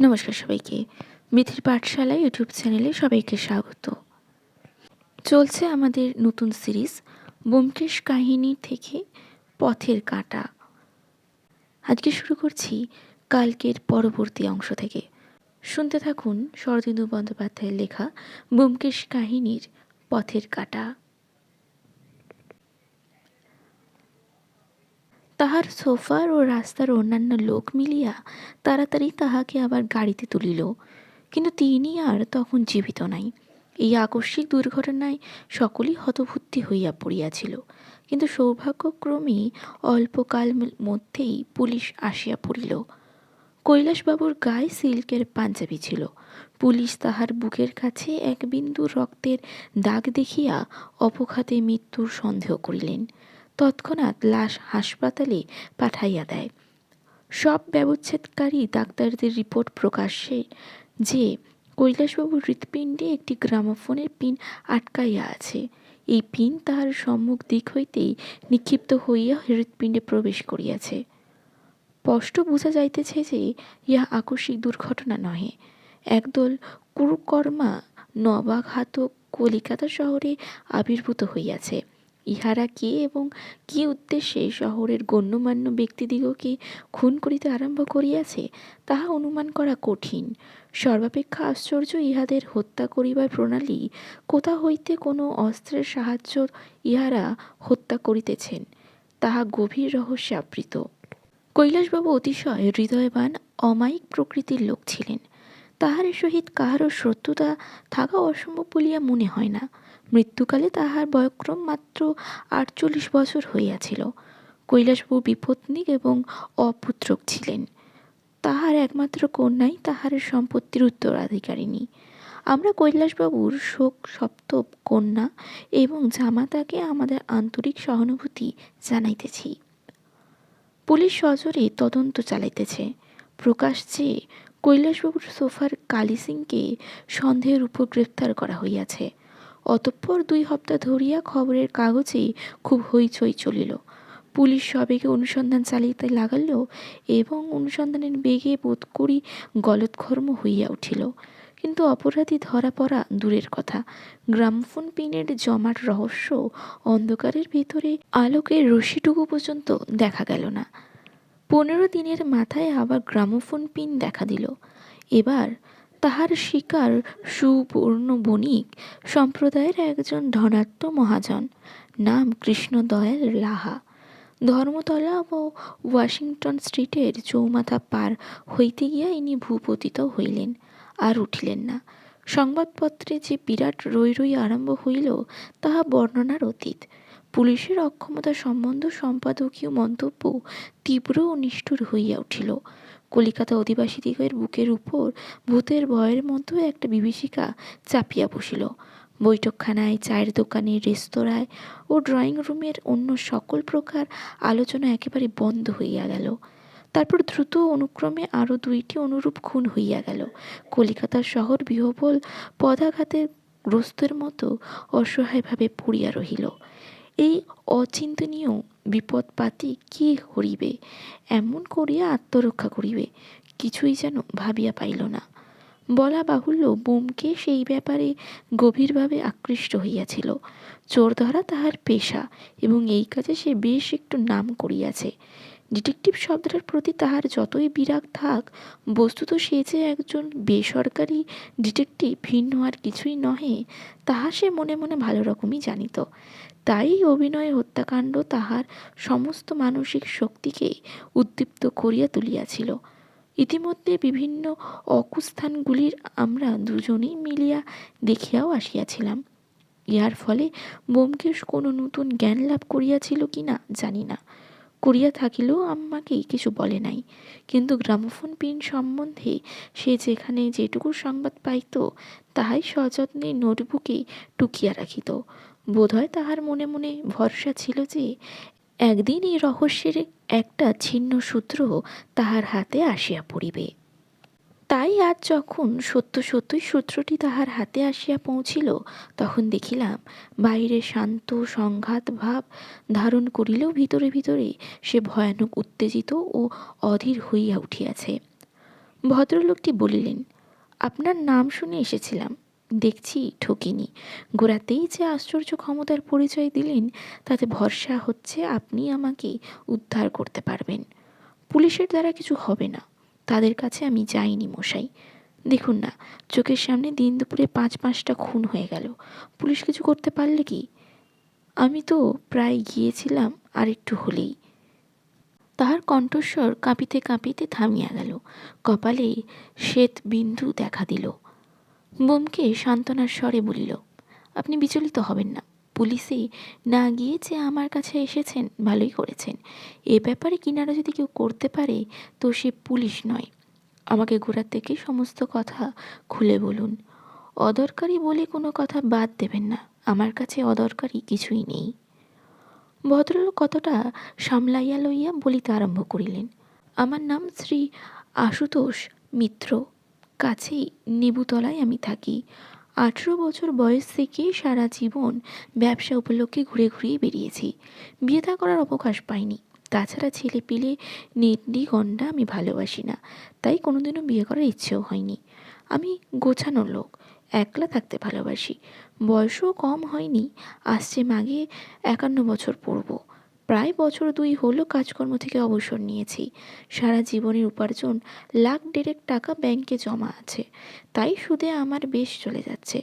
নমস্কার সবাইকে। মিথির পাঠশালা ইউটিউব চ্যানেলে সবাইকে স্বাগত। চলছে আমাদের নতুন সিরিজ, ব্যোমকেশ কাহিনী থেকে পথের কাঁটা। আজকে শুরু করছি কালকের পরবর্তী অংশ থেকে। শুনতে থাকুন শরদিন্দু বন্দ্যোপাধ্যায়ের লেখা ব্যোমকেশ কাহিনীর পথের কাঁটা। তাহার সোফার ও রাস্তার অন্যান্য লোক মিলিয়া তাড়াতাড়ি তাহাকে আবার গাড়িতে তুলিল। কিন্তু তিনি আর তখন জীবিত নাই। এই আকস্মিক দুর্ঘটনায় সকলেই হতবুদ্ধি হইয়া পড়িয়াছিল। কিন্তু সৌভাগ্যক্রমে অল্পকাল মধ্যেই পুলিশ আসিয়া পড়িল। কৈলাসবাবুর গায়ে সিল্কের পাঞ্জাবি ছিল। পুলিশ তাহার বুকের কাছে এক বিন্দু রক্তের দাগ দেখিয়া অপঘাতে মৃত্যুর সন্দেহ করিলেন। তৎক্ষণাৎ লাশ হাসপাতালে পাঠাইয়া দেয়। সব ব্যবচ্ছেদকারী ডাক্তারদের রিপোর্ট প্রকাশ্যে যে কৈলাসবাবুর হৃৎপিণ্ডে একটি গ্রামোফোনের পিন আটকাইয়া আছে। এই পিন তাহার সম্মুখ দিক হইতেই নিক্ষিপ্ত হইয়া হৃৎপিণ্ডে প্রবেশ করিয়াছে। স্পষ্ট বোঝা যাইতেছে যে ইহা আকস্মিক দুর্ঘটনা নহে। একদল কুরুকর্মা নবাঘাতক কলিকাতা শহরে আবির্ভূত হইয়াছে। ইহারা কে এবং কি উদ্দেশ্যে শহরের গণ্যমান্য ব্যক্তিদিগকে খুন করিতে আরম্ভ করিয়াছে, তাহা অনুমান করা কঠিন। সর্বাপেক্ষা আশ্চর্য ইহাদের হত্যা করিবার প্রণালী, কোথা হইতে কোনো অস্ত্রের সাহায্য ইহারা হত্যা করিতেছেন, তাহা গভীর রহস্যে আবৃত। কৈলাসবাবু অতিশয় হৃদয়বান, অমায়িক প্রকৃতির লোক ছিলেন। তাহার সহিত কাহারও শত্রুতা থাকা অসম্ভব বলিয়া মনে হয় না। মৃত্যুকালে তাহার বয়ক্রম মাত্র আটচল্লিশ বছর হইয়াছিল। কৈলাসবাবু বিপত্নিক এবং অপুত্রক ছিলেন। তাহার একমাত্র কন্যাই তাহার সম্পত্তির উত্তরাধিকারিণী। আমরা কৈলাসবাবুর শোক সপ্ত কন্যা এবং জামাতাকে আমাদের আন্তরিক সহানুভূতি জানাইতেছি। পুলিশ সজরে তদন্ত চালাইতেছে। প্রকাশ যে কৈলাসবাবুর সোফার কালী সিংকে সন্দেহের উপর গ্রেফতার করা হইয়াছে। অতঃপর দুই সপ্তাহ ধরিয়া খবরের কাগজে খুব হইচই চলিল। পুলিশ সবেগে অনুসন্ধান চালিতে লাগাল এবং অনুসন্ধানের বেগে বোধ করি গলৎকর্ম হইয়া উঠিল। কিন্তু অপরাধী ধরা পড়া দূরের কথা। গ্রামফোন পিনের জমার রহস্য অন্ধকারের ভিতরে আলোকের রশিটুকু পর্যন্ত দেখা গেল না। পনেরো দিনের মাথায় আবার গ্রামোফোন পিন দেখা দিল। এবার তাহার শিকার সুবর্ণ বণিক সম্প্রদায়ের একজন ধনাত্ম মহাজন, নাম কৃষ্ণদয়াল লাহা। ধর্মতলা ও ওয়াশিংটন স্ট্রিটের চৌমাথা পার হইতে গিয়া ইনি ভূপতিত হইলেন আর উঠিলেন না। সংবাদপত্রে যে বিরাট রই রই আরম্ভ হইল, তাহা বর্ণনার অতীত। পুলিশের অক্ষমতা সম্বন্ধ সম্পাদকীয় মন্তব্য তীব্র ও নিষ্ঠুর হইয়া উঠিল। কলিকাতা অধিবাসীদিগের বুকের উপর ভূতের ভয়ের মতো একটা বিভীষিকা চাপিয়া বসিল। বৈঠকখানায়, চায়ের দোকানে, রেস্তোরাঁয় ও ড্রয়িং রুমের অন্য সকল প্রকার আলোচনা একেবারে বন্ধ হইয়া গেল। তারপর দ্রুত অনুক্রমে আরও দুইটি অনুরূপ খুন হইয়া গেল। কলিকাতার শহর বিহবল পদাঘাতের গ্রস্তের মতো অসহায়ভাবে পড়িয়া রহিল। এই অচিন্তনীয় বিপদপাতি কি করিবে এমন করিয়া আত্মরক্ষা করিবে, কিছুই যেন ভাবিয়া পাইল না। বলা বাহুল্য বোমকে সেই ব্যাপারে গভীরভাবে আকৃষ্ট হইয়াছিল। চোর ধরা তাহার পেশা এবং এই কাজে সে বেশ একটু নাম করিয়াছে। ডিটেকটিভ শব্দটার প্রতি তাহার যতই বিরাগ থাক, বস্তুত সে যে একজন বেসরকারি ডিটেকটিভ, ভিন্ন আর কিছুই নহে, তাহা সে মনে মনে ভালো রকমই জানিত। তাই অভিনয় হত্যাকাণ্ড তাহার সমস্ত মানসিক শক্তিকে উদ্দীপ্ত করিয়া তুলিয়াছিল। ইতিমধ্যে বিভিন্ন অকুস্থানগুলির আমরা দুজনেই মিলিয়া দেখিয়াও আসিয়াছিলাম। ইহার ফলে ব্যোমকেশ কোনো নতুন জ্ঞান লাভ করিয়াছিল কি না জানি না। করিয়া থাকিলেও আমাকে কিছু বলে নাই। কিন্তু গ্রামোফোন পিন সম্বন্ধে সে যেখানে যেটুকু সংবাদ পাইত, তাহাই সযত্নে নোটবুকে টুকিয়া রাখিত। বোধহয় তাহার মনে মনে ভরসা ছিল যে একদিন এই রহস্যের একটা ছিন্ন সূত্র তাহার হাতে আসিয়া পড়িবে। তাই আজ যখন সত্য সত্যই সূত্রটি তাহার হাতে আসিয়া পৌঁছিল, তখন দেখিলাম বাইরে শান্ত সংঘাত ভাব ধারণ করিলেও ভিতরে ভিতরে সে ভয়ানক উত্তেজিত ও অধীর হইয়া উঠিয়াছে। ভদ্রলোকটি বলিলেন, আপনার নাম শুনে এসেছিলাম। দেখছি ঠকিনি। গোড়াতেই যে আশ্চর্য ক্ষমতার পরিচয় দিলেন, তাতে ভরসা হচ্ছে আপনি আমাকে উদ্ধার করতে পারবেন। পুলিশের দ্বারা কিছু হবে না। তাদের কাছে আমি যাইনি, মশাই। দেখুন না, চোখের সামনে দিন দুপুরে পাঁচ পাঁচটা খুন হয়ে গেল। পুলিশ কিছু করতে পারলে কি? আমি তো প্রায় গিয়েছিলাম আর একটু হলেই। তাহার কণ্ঠস্বর কাঁপিতে কাঁপিতে থামিয়া গেল। কপালে শ্বেত বিন্দু দেখা দিল। বোমকে সান্ত্বনার স্বরে বলিল, আপনি বিচলিত হবেন না। পুলিশে না গিয়ে যে আমার কাছে এসেছেন, ভালোই করেছেন। এ ব্যাপারে কিনারা যদি কেউ করতে পারে, তো সে পুলিশ নয়। আমাকে গোড়ার থেকে সমস্ত কথা খুলে বলুন। অদরকারি বলে কোনো কথা বাদ দেবেন না। আমার কাছে অদরকারি কিছুই নেই ভদ্রলোক কতটা সামলাইয়া লইয়া বলিতে আরম্ভ করিলেন, আমার নাম শ্রী আশুতোষ মিত্র। কাছেই নেবুতলায় আমি থাকি। আঠেরো বছর বয়স থেকে সারা জীবন ব্যবসা উপলক্ষে ঘুরে ঘুরিয়ে বেরিয়েছি। বিয়ে থা করার অবকাশ পাইনি। তাছাড়া ছেলে পিলে নেটনি গন্ডা আমি ভালোবাসি না, তাই কোনোদিনও বিয়ে করার ইচ্ছেও হয়নি। আমি গোছানো লোক, একলা থাকতে ভালোবাসি। বয়সও কম হয়নি, আসছে মাঘে একান্ন বছর পড়ব। প্রায় বছর দুই হলো কাজকর্ম থেকে অবসর নিয়েছি। সারা জীবনের উপার্জন, লাখ ডেরেক টাকা ব্যাংকে জমা আছে। তাই সুদে আমার বেশ চলে যাচ্ছে।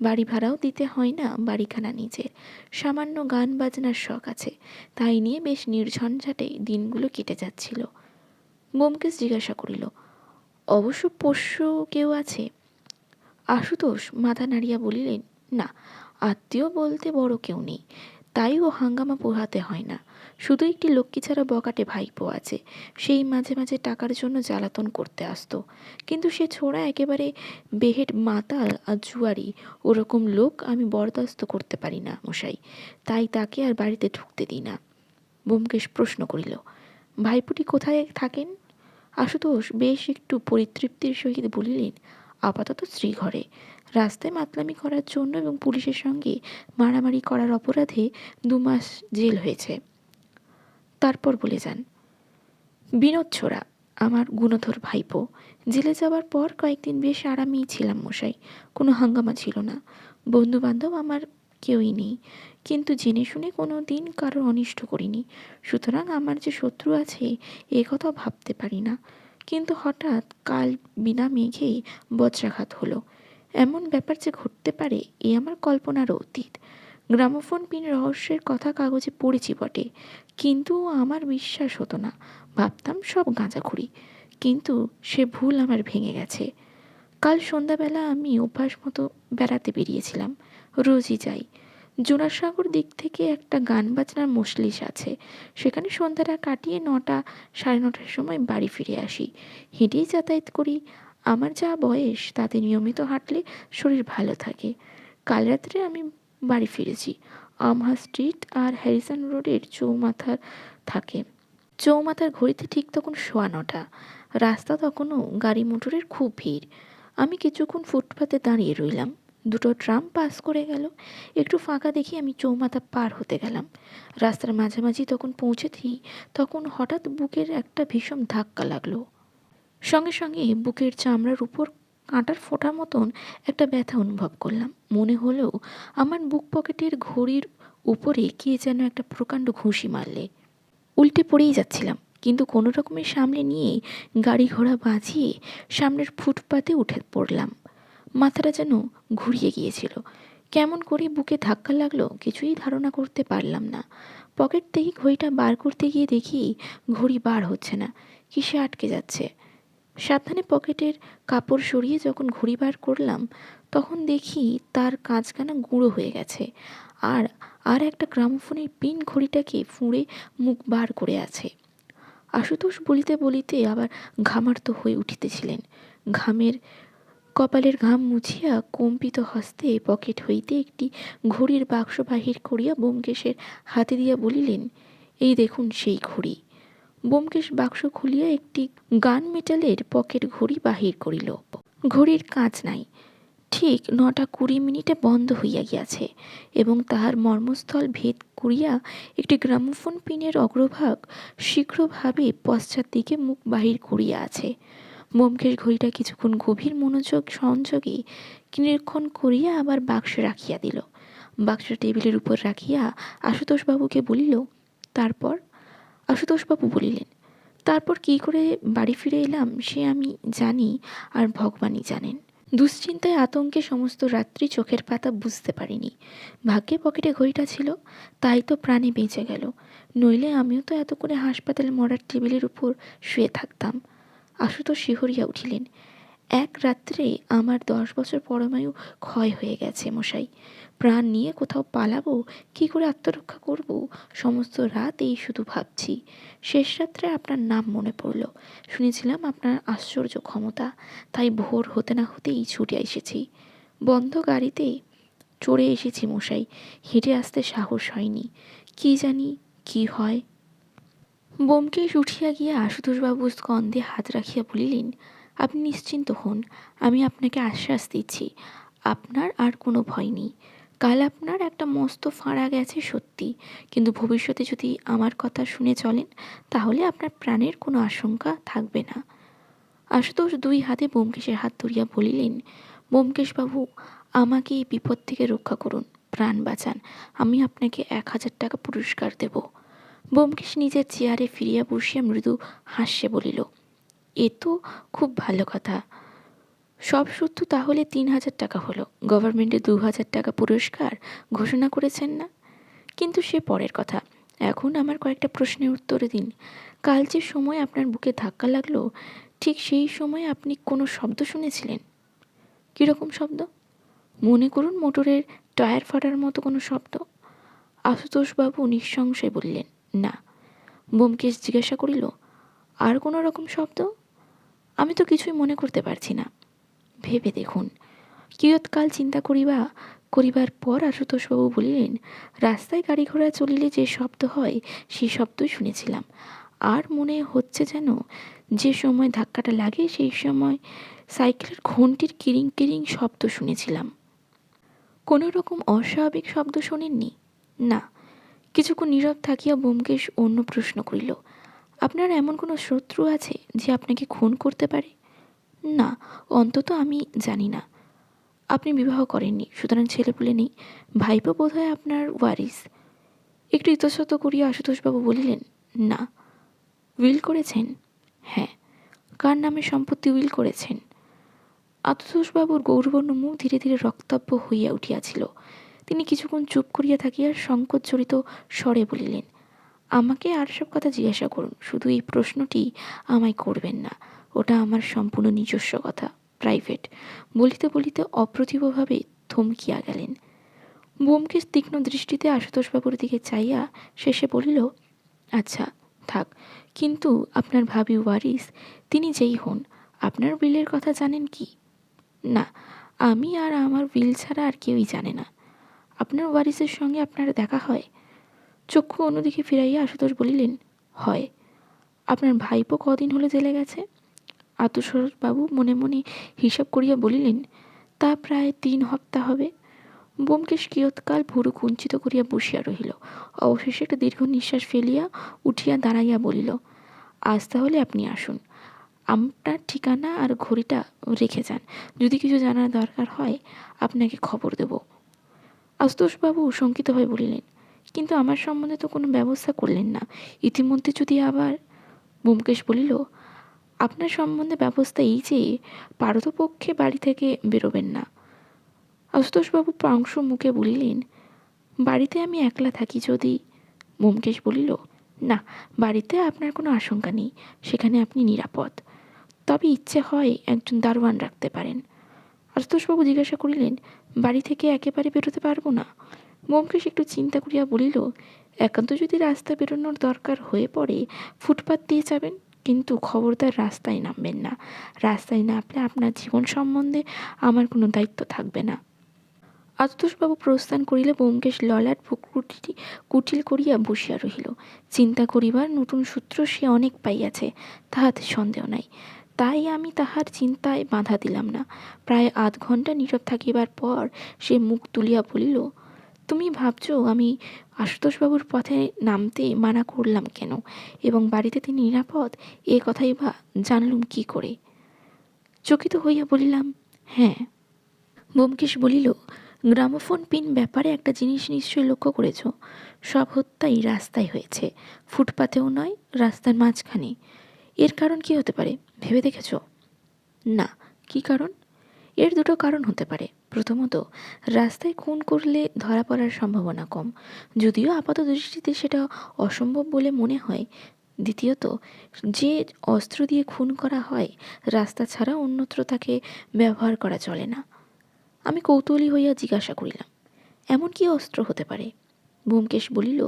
বাড়ি ভাড়াও দিতে হয় না, বাড়িখানা নিজের সামান্য গান বাজনার শখ আছে। তাই নিয়ে বেশ নির্ঝঞ্ঝাটে দিনগুলো কেটে যাচ্ছিল। বোমকেশ জিজ্ঞাসা করিল, অবশ্য পোষ্য কেউ আছে? আশুতোষ মাথা নাড়িয়া বলিলেন, না, আত্মীয় বলতে বড় কেউ নেই। তাই ও হাঙ্গামা পোহাতে হয় না। শুধু একটি লক্ষ্মী ছাড়া বকাটে ভাইপো আছে। সেই মাঝে মাঝে টাকার জন্য জ্বালাতন করতে আসতো। কিন্তু সে ছোড়া একেবারে বেহেড মাতাল আর জুয়ারি, ওরকম লোক আমি বরদাস্ত করতে পারি না মশাই। তাই তাকে আর বাড়িতে ঢুকতে দিই না। বোমকেশ প্রশ্ন করিল, ভাইপুটি কোথায় থাকেন? আশুতোষ বেশ একটু পরিতৃপ্তির সহিত বলিলেন, আপাতত শ্রীঘরে। রাস্তায় মাতলামি করার জন্য এবং পুলিশের সঙ্গে মারামারি করার অপরাধে দু মাস জেল হয়েছে। তারপর বলে যান, বিনোদ ছোড়া, আমার গুণধর ভাইপো, জেলে যাওয়ার পর কয়েকদিন বেশ আরামেই ছিলাম মশাই, কোনো হাঙ্গামা ছিল না। বন্ধু বান্ধব আমার কেউই নেই, কিন্তু জেনে শুনে কোনো দিন কারোর অনিষ্ট করিনি। সুতরাং আমার যে শত্রু আছে, এ কথা ভাবতে পারি না। কিন্তু হঠাৎ কাল বিনা মেঘেই বজ্রাঘাত হলো। এমন ব্যাপার যে ঘটতে পারে, এ আমার কল্পনার অতীত। গ্রামোফোন পিন রহস্যের কথা কাগজে পড়েছি বটে, কিন্তু আমার বিশ্বাস হতো না। ভাবতাম সব গাঁজাখুরি, কিন্তু সে ভুল আমার ভেঙে গেছে। কাল সন্ধ্যাবেলা আমি অভ্যাস মতো বেড়াতে বেরিয়েছিলাম, রোজই যাই। জোড়াসাগর দিক থেকে একটা গান বাজনার মশলিস আছে, সেখানে সন্ধ্যাটা কাটিয়ে নটা সাড়ে নটার সময় বাড়ি ফিরে আসি। হেঁটেই যাতায়াত করি আমার যা বয়স, তাতে নিয়মিত হাঁটলে শরীর ভালো থাকে। কাল রাত্রে আমি বাড়ি ফিরেছি। আমহা স্ট্রিট আর হ্যারিসন রোডের চৌমাথার থাকে। চৌমাথার ঘড়িতে ঠিক তখন সোয়া নটা। রাস্তা তখনও গাড়ি মোটরের খুব ভিড়। আমি কিছুক্ষণ ফুটপাতে দাঁড়িয়ে রইলাম। দুটো ট্রাম পাস করে গেল। একটু ফাঁকা দেখি আমি চৌমাথা পার হতে গেলাম। রাস্তার মাঝামাঝি তখন পৌঁছেছি, তখন হঠাৎ বুকের একটা ভীষণ ধাক্কা লাগল। সঙ্গে সঙ্গে বুকের চামড়ার উপর কাঁটার ফোঁটার মতন একটা ব্যথা অনুভব করলাম। মনে হলেও আমার বুক পকেটের ঘড়ির উপরে কে যেন একটা প্রকাণ্ড ঘুষি মারলে। উল্টে পড়েই যাচ্ছিলাম, কিন্তু কোনো রকমের সামনে নিয়ে গাড়ি ঘোড়া বাঁচিয়ে সামনের ফুটপাতে উঠে পড়লাম। মাথাটা যেন ঘুরিয়ে গিয়েছিল। কেমন করে বুকে ধাক্কা লাগল কিছুই ধারণা করতে পারলাম না। পকেট থেকে ঘড়িটা বার করতে গিয়ে দেখি ঘড়ি বার হচ্ছে না, কিসে আটকে যাচ্ছে? সাবধানে পকেটের কাপড় সরিয়ে যখন ঘড়ি বার করলাম, তখন দেখি তার কাঁচকানা গুঁড়ো হয়ে গেছে। আর আর একটা গ্রামোফোনের পিন ঘড়িটাকে ফুঁড়ে মুখ বার করে আছে। আশুতোষ বলিতে বলিতে আবার ঘামার্ত হয়ে উঠিতেছিলেন। ঘামের কপালের ঘাম মুছিয়া কম্পিত হস্তে পকেট হইতে একটি ঘড়ির বাক্স বাহির করিয়া বোমকেশের হাতে দিয়া বলিলেন, এই দেখুন সেই ঘড়ি। বোমকেশ বাক্স খুলিয়া একটি গান মেটালের পকেট ঘড়ি বাহির করিল। ঘড়ির কাঁচ নাই। ঠিক নটা কুড়ি মিনিটে বন্ধ হইয়া গিয়াছে এবং তাহার মর্মস্থল ভেদ করিয়া একটি গ্রামোফোন পিনের অগ্রভাগ শীঘ্রভাবে পশ্চাৎ দিকে মুখ বাহির করিয়া আছে। ব্যোমকেশ ঘড়িটা কিছুক্ষণ গভীর মনোযোগ সংযোগে নিরীক্ষণ করিয়া আবার বাক্সে রাখিয়া দিল। বাক্স টেবিলের উপর রাখিয়া আশুতোষবাবুকে বলিল, তারপর? আশুতোষবাবু বলিলেন, তারপর কী করে বাড়ি ফিরে এলাম সে আমি জানি আর ভগবানই জানেন। দুশ্চিন্তায় আতঙ্কে সমস্ত রাত্রি চোখের পাতা বুঝতে পারিনি। ভাগ্যে পকেটে ঘড়িটা ছিল, তাই তো প্রাণে বেঁচে গেল। নইলে আমিও তো এত করে হাসপাতালে মরার টেবিলের উপর শুয়ে থাকতাম। আশুতোষ শিহরিয়া উঠিলেন, এক রাত্রে আমার দশ বছর পরমায়ু ক্ষয় হয়ে গেছে মশাই। প্রাণ নিয়ে কোথাও পালাবো? কি করে আত্মরক্ষা করব? সমস্ত রাত এই শুধু ভাবছি। শেষ রাত্রে আপনার নাম মনে পড়ল। শুনেছিলাম আপনার আশ্চর্য ক্ষমতা। তাই ভোর হতে না হতেই ছুটে এসেছি। বন্ধ গাড়িতে চড়ে এসেছি মশাই। হেঁটে আসতে সাহস হয়নি। কি জানি কি হয়। বোমকেশ উঠিয়া গিয়া আশুতোষবাবু স্কন্ধে হাত রাখিয়া বলিলেন, আপনি নিশ্চিন্ত হন। আমি আপনাকে আশ্বাস দিচ্ছি। আপনার আর কোনো ভয় নেই। কাল আপনার একটা মস্ত ফাঁড়া গেছে সত্যি। কিন্তু ভবিষ্যতে যদি আমার কথা শুনে চলেন, তাহলে আপনার প্রাণের কোনো আশঙ্কা থাকবে না। আশুতোষ দুই হাতে বোমকেশের হাত ধরিয়া বলিলেন বোমকেশবাবু আমাকে এই বিপদ থেকে রক্ষা করুন, প্রাণ বাঁচান। আমি আপনাকে এক হাজার টাকা পুরস্কার দেব। বোমকেশ নিজের চেয়ারে ফিরিয়া বসিয়া মৃদু হাস্যে বলিল, এ তো খুব ভালো কথা। সব সত্য তাহলে তিন হাজার টাকা হলো। গভর্নমেন্টে দু হাজার টাকা পুরস্কার ঘোষণা করেছেন না? কিন্তু সে পরের কথা। এখন আমার কয়েকটা প্রশ্নের উত্তর দিন। কাল যে সময় আপনার বুকে ধাক্কা লাগল, ঠিক সেই সময় আপনি কোনো শব্দ শুনেছিলেন? কীরকম শব্দ? মনে করুন মোটরের টায়ার ফাটার মতো কোনো শব্দ। আশুতোষবাবু নিঃসংশয়ে বললেন, না। বোমকেশ জিজ্ঞাসা করিল, আর কোনো রকম শব্দ? আমি তো কিছুই মনে করতে পারছি না। ভেবে দেখুন। কিয়ৎকাল চিন্তা করিবা, করিবার পর আশুতোষবাবু বলিলেন, রাস্তায় গাড়ি ঘোড়া চলিলে যে শব্দ হয় সেই শব্দই শুনেছিলাম। আর মনে হচ্ছে যেন, যে সময় ধাক্কাটা লাগে, সেই সময় সাইকেলের ঘন্টির কিরিং কিরিং শব্দ শুনেছিলাম। কোনো রকম অস্বাভাবিক শব্দ শোনেননি? না। কিছুক্ষণ নীরব থাকিয়া বোমকেশ অন্য প্রশ্ন করিল, আপনার এমন কোনো শত্রু আছে, যে আপনাকে খুন করতে পারে? না, অন্তত আমি জানি না। আপনি বিবাহ করেননি, সুতরাং ছেলেপুলে নেই। ভাইপো বোধ হয় আপনার ওয়ারিস। একটু ইতস্তত করিয়া আশুতোষবাবু বলিলেন, না। উইল করেছেন? হ্যাঁ। কার নামে সম্পত্তি উইল করেছেন? আশুতোষবাবুর গৌরবর্ণ মুখ ধীরে ধীরে রক্তাব্য হইয়া উঠিয়াছিল। তিনি কিছুক্ষণ চুপ করিয়া থাকিয়া সংকোচজড়িত স্বরে বলিলেন, আমাকে আর সব কথা জিজ্ঞাসা করুন। শুধু এই প্রশ্নটি আমায় করবেন না। ওটা আমার সম্পূর্ণ নিজস্ব কথা প্রাইভেট বলিতে বলিতে অপ্রতিভভাবে থমকিয়া গেলেন। বোমকেশ তীক্ষ্ণ দৃষ্টিতে আশুতোষবাবুর দিকে চাইয়া শেষে বলিল আচ্ছা থাক, কিন্তু আপনার ভাবি ওয়ারিস, তিনি যেই হন, আপনার বিলের কথা জানেন কি? না, আমি আর আমার বিল ছাড়া আর কেউই জানে না। আপনার ওয়ারিসের সঙ্গে আপনার দেখা হয়? চক্ষু অন্যদিকে ফিরাইয়া আশুতোষ বলিলেন, হয়। আপনার ভাইপো কদিন হলে জেলে গেছে? বাবু মনে মনে হিসাব করিয়া বলিলেন, তা প্রায় তিন হপ্তাহ হবে বোমকেশ কিয়ৎকাল ভুরু কুঞ্চিত করিয়া বসিয়া রহিল। অবশেষে একটা দীর্ঘ নিঃশ্বাস ফেলিয়া উঠিয়া দাঁড়াইয়া বলিল, আজ তাহলে আপনি আসুন। আপনার ঠিকানা আর ঘড়িটা রেখে যান। যদি কিছু জানার দরকার হয়, আপনাকে খবর দেব আশুতোষবাবু শঙ্কিত হয়ে বলিলেন, কিন্তু আমার সম্বন্ধে তো কোনো ব্যবস্থা করলেন না। ইতিমধ্যে যদি আবার বোমকেশ বলিল আপনার সম্বন্ধে ব্যবস্থা এই যে, পারতপক্ষে বাড়ি থেকে বেরোবেন না। আশুতোষবাবু পাংশ মুখে বলিলেন, বাড়িতে আমি একলা থাকি যদি? বোমকেশ বলিল, না, বাড়িতে আপনার কোনো আশঙ্কা নেই, সেখানে আপনি নিরাপদ। তবে ইচ্ছে হয় একজন দারোয়ান রাখতে পারেন। আশুতোষবাবু জিজ্ঞাসা করিলেন, বাড়ি থেকে একেবারে বেরোতে পারব না? মোমকেশ একটু চিন্তা করিয়া বলিল, একান্ত যদি রাস্তা বেরোনোর দরকার হয়ে পড়ে, ফুটপাত দিয়ে যাবেন? কিন্তু খবরদার রাস্তায় নামবেন না। রাস্তায় নামলে আপনার জীবন সম্বন্ধে আমার কোনো দায়িত্ব থাকবে না। আশুতোষবাবু প্রস্থান করিলে ব্যোমকেশ ললাট কুটিটি কুটিল করিয়া বসিয়া রহিল। চিন্তা করিবার নতুন সূত্র সে অনেক পাইয়াছে, তাহাতে সন্দেহ নাই। তাই আমি তাহার চিন্তায় বাধা দিলাম না। প্রায় আধ ঘণ্টা নীরব থাকিবার পর সে মুখ তুলিয়া বলিল, তুমি ভাবছ আমি আশুতোষবাবুর পথে নামতে মানা করলাম কেন? এবং বাড়িতে তিনি নিরাপদ? এ কথাই বা জানলুম কী করে? চকিত হইয়া বলিলাম হ্যাঁ। ব্যোমকেশ বলিল, গ্রামোফোন পিন ব্যাপারে একটা জিনিস নিশ্চয়ই লক্ষ্য করেছ। সব হত্যাই রাস্তায় হয়েছে। ফুটপাতেও নয়, রাস্তার মাঝখানে এর কারণ কি হতে পারে? ভেবে দেখেছ? না। কি কারণ? এর দুটো কারণ হতে পারে। প্রথমত, রাস্তায় খুন করলে ধরা পড়ার সম্ভাবনা কম। যদিও আপাত দৃষ্টিতে সেটা অসম্ভব বলে মনে হয়। দ্বিতীয়ত, যে অস্ত্র দিয়ে খুন করা হয়, রাস্তা ছাড়া অন্যত্র তাকে ব্যবহার করা চলে না। আমি কৌতূহলী হইয়া জিজ্ঞাসা করিলাম, এমন কি অস্ত্র হতে পারে? ব্যোমকেশ বলিল,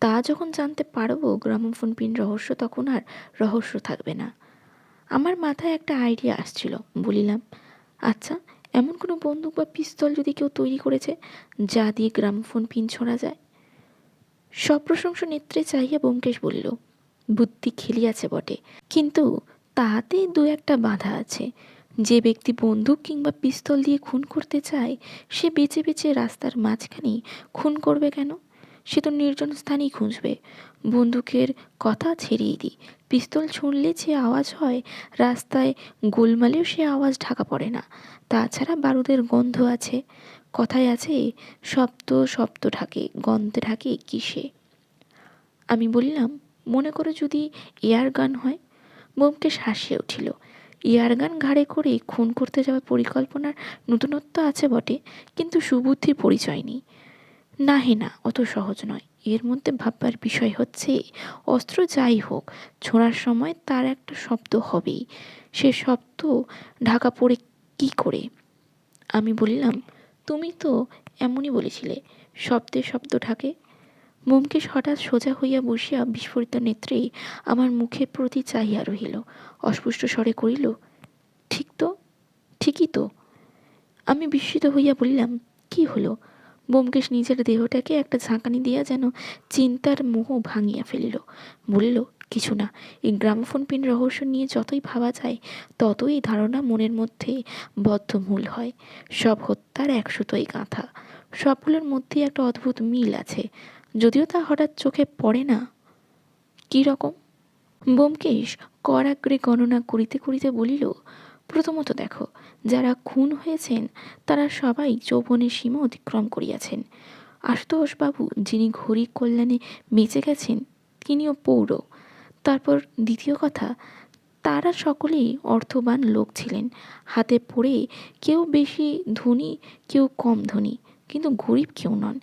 তা যখন জানতে পারব, গ্রামোফোন পিন রহস্য, তখন আর রহস্য থাকবে না। আমার মাথায় একটা আইডিয়া আসছিল, বলিলাম আচ্ছা এমন কোনো বন্দুক বা পিস্তল যদি কেউ তৈরি করেছে যা দিয়ে গ্রামফোন পিন ছড়া যায়? সপ্রশংস নেত্রে চাহিয়া ব্যোমকেশ বলিল, বুদ্ধি খেলিয়াছে বটে। কিন্তু তাহাতে দু একটা বাধা আছে। যে ব্যক্তি বন্দুক কিংবা পিস্তল দিয়ে খুন করতে চায়, সে বেছে বেছে রাস্তার মাঝখানেই খুন করবে কেন? সে তো নির্জন স্থানেই খুঁজবে। বন্দুকের কথা ছেড়েই দিই। পিস্তল ছুঁড়লে যে আওয়াজ হয়, রাস্তায় গোলমালেও সে আওয়াজ ঢাকা পড়ে না। তাছাড়া বারুদের গন্ধ আছে। কথায় আছে, শব্দ শব্দ ঢাকে, গন্ধে ঢাকে কিসে আমি বললাম, মনে করো যদি এয়ার গান হয়? বোমকেশ হাসিয়ে উঠিল। এয়ার গান ঘাড়ে করে খুন করতে যাওয়ার পরিকল্পনার নতুনত্ব আছে বটে, কিন্তু সুবুদ্ধির পরিচয় নেই। না হে না, অত সহজ নয়। এর মধ্যে ভাববার বিষয় হচ্ছে, অস্ত্র যাই হোক, ছোঁড়ার সময় তার একটা শব্দ হবেই। সে শব্দ ঢাকা পড়ে কি করে? আমি বলিলাম, তুমি তো এমনই বলেছিলে, শব্দে শব্দ ঢাকে ব্যোমকেশ হঠাৎ সোজা হইয়া বসিয়া বিস্ফোরিত নেত্রেই আমার মুখের প্রতি চাহিয়া রহিল। অস্পুষ্ট স্বরে করিল ঠিক তো, ঠিকই তো আমি বিস্মিত হইয়া বলিলাম, কি হলো? ব্যোমকেশ নিজের দেহটাকে একটা ঝাঁকানি দিয়া যেন চিন্তার মোহ ভাঙিয়া ফেলিল। বলিল, কিছু না, এই গ্রামোফোন পিন রহস্য নিয়ে যতই ভাবা যায়, ততই ধারণা মনের মধ্যে বদ্ধমূল হয়। সব হত্যার একশোতই গাঁথা। সবগুলোর মধ্যেই একটা অদ্ভুত মিল আছে। যদিও তা হঠাৎ চোখে পড়ে না। কী রকম? ব্যোমকেশ করাগ্রে গণনা করিতে করিতে বলিল প্রথমত দেখো, যারা খুন হয়েছেন, তারা সবাই যৌবনের সীমা অতিক্রম করিয়াছেন। আশুতোষবাবু যিনি ঘড়ি কল্যাণে বেঁচে গেছেন, তিনিও পৌর। তারপর দ্বিতীয় কথা, তারা সকলেই অর্থবান লোক ছিলেন। হাতে পড়ে কেউ বেশি ধনী, কেউ কম ধনী, কিন্তু গরিব কেউ নন।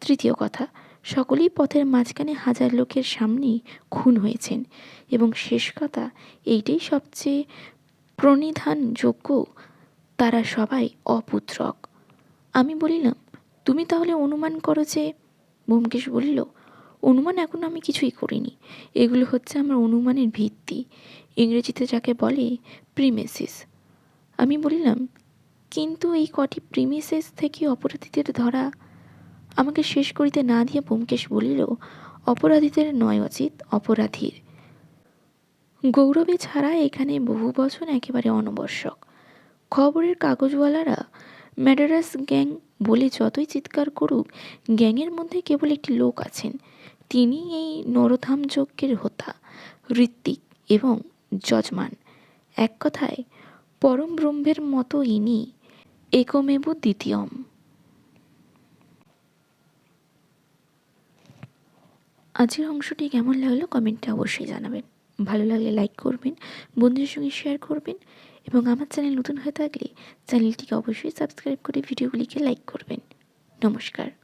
তৃতীয় কথা, সকলেই পথের মাঝখানে হাজার লোকের সামনেই খুন হয়েছেন। এবং শেষ কথা, এইটাই সবচেয়ে প্রণিধানযোগ্য তারা সবাই অপুত্রক। আমি বলিলাম, তুমি তাহলে অনুমান করো যে, ব্যোমকেশ বলিল, অনুমান এখন আমি কিছুই করিনি। এগুলো হচ্ছে আমার অনুমানের ভিত্তি। ইংরেজিতে যাকে বলে প্রিমেসিস। আমি বলিলাম, কিন্তু এই কটি প্রিমিসেস থেকে অপরাধীদের ধরা আমাকে শেষ করিতে না দিয়ে ব্যোমকেশ বলিল, অপরাধীদের নয় উচিত অপরাধীর। গৌরবে ছাড়া এখানে বহু বছর একেবারে অনবশ্যক। খবরের কাগজওয়ালারা ম্যাডারাস গ্যাং বলে যতই চিৎকার করুক, গ্যাংয়ের মধ্যে কেবল একটি লোক আছেন। তিনি এই নরধাম যজ্ঞের হোতা, ঋত্বিক এবং যজমান। এক কথায়, পরম ব্রহ্মের মতো ইনি একমেব দ্বিতীয়ম। আজকের অংশটি কেমন লাগল কমেন্টে অবশ্যই জানাবেন। ভালো লাগলে লাইক করবেন, বন্ধুদের সঙ্গে শেয়ার করবেন এবং আমার চ্যানেল নতুন হয়ে থাকলে চ্যানেলটিকে অবশ্যই সাবস্ক্রাইব করে ভিডিওগুলিকে লাইক করবেন। নমস্কার।